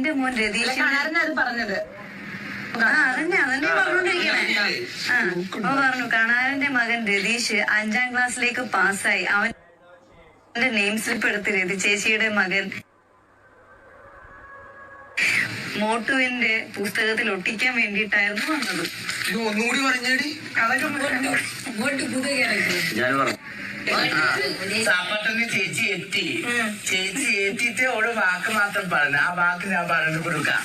എന്റെ മോൻ രതീഷ് അത് പറഞ്ഞത്. പറഞ്ഞു കണാരന്റെ മകൻ രതീഷ് അഞ്ചാം ക്ലാസ്സിലേക്ക് പാസ്സായി. അവന്റെ നെയിം സ്ലിപ്പ് എടുത്ത് രതി ചേച്ചിയുടെ മകൻ മോട്ടുവിന്റെ പുസ്തകത്തിൽ ഒട്ടിക്കാൻ വേണ്ടിട്ടായിരുന്നു വന്നത്. ഒന്നുകൂടി പറഞ്ഞേടി. അതൊക്കെ ഞാൻ പറഞ്ഞു. സാപ്പട്ടന് ചേച്ചി എത്തി. ചേച്ചി എത്തിയിട്ട് ഓൾ വാക്ക് മാത്രം പറഞ്ഞു. ആ വാക്ക് ഞാൻ പറഞ്ഞു കൊടുക്കാം.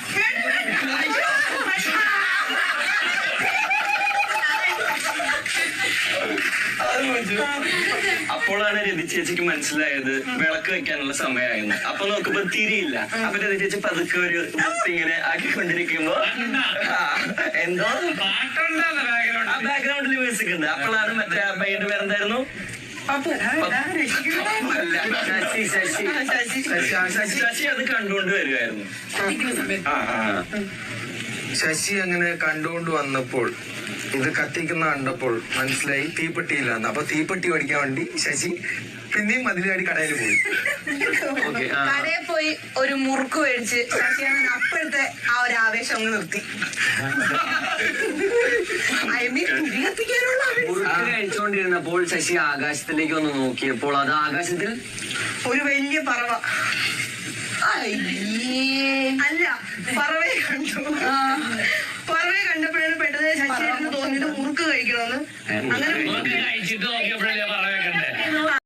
അപ്പോഴാണ് രതി ചേച്ചിക്ക് മനസ്സിലായത് വിളക്ക് വെക്കാനുള്ള സമയമായിരുന്നു അപ്പൊ നോക്കുമ്പോ തിരിയില്ല. അപ്പൊ രതി ചേച്ചി പതുക്കെ ഒരു ഇങ്ങനെ ആക്കിക്കൊണ്ടിരിക്കുമ്പോ എന്തോ? ആ ബാക്ക്ഗ്രൗണ്ടിൽ മ്യൂസിക് ഉണ്ട്. അപ്പോഴാണ് മറ്റേ ആ പയ്യന്റെ പേരെന്തായിരുന്നു? ശശി ശശി. ശശി ശശി. അത് കണ്ടുകൊണ്ട് വരുമായിരുന്നു ആ ആ. ശശി അങ്ങനെ കണ്ടുകൊണ്ട് വന്നപ്പോൾ ഇത് കത്തിക്കുന്ന കണ്ടപ്പോൾ മനസ്സിലായി തീപ്പെട്ടിയില്ലാന്ന് അപ്പൊ തീപ്പെട്ടി പഠിക്കാൻ വേണ്ടി ശശി പിന്നെയും മതിലാടി കടയിൽ പോയി. കടയിൽ പോയി ഒരു മുറുക്ക് മേടിച്ച് ശശിയാണ് അപ്പോഴത്തെ ആ ഒരു ആവേശം അങ്ങ് നിർത്തി. mean, കുടി കത്തിക്കാനുള്ള മുറുക്ക് കഴിച്ചുകൊണ്ടിരുന്നപ്പോൾ ശശി ആകാശത്തിലേക്ക് ഒന്ന് നോക്കിയപ്പോൾ അത് ആകാശത്തിൽ ഒരു വലിയ പറവ. അല്ല പറവയെ കണ്ടു. പറവയെ കണ്ടപ്പോഴാണ് പെട്ടെന്ന് ശശിയേട്ടന് തോന്നിയത് മുറുക്ക് കഴിക്കണമെന്ന്. അങ്ങനെ കഴിച്ചിട്ട് നോക്കിയപ്പോഴേ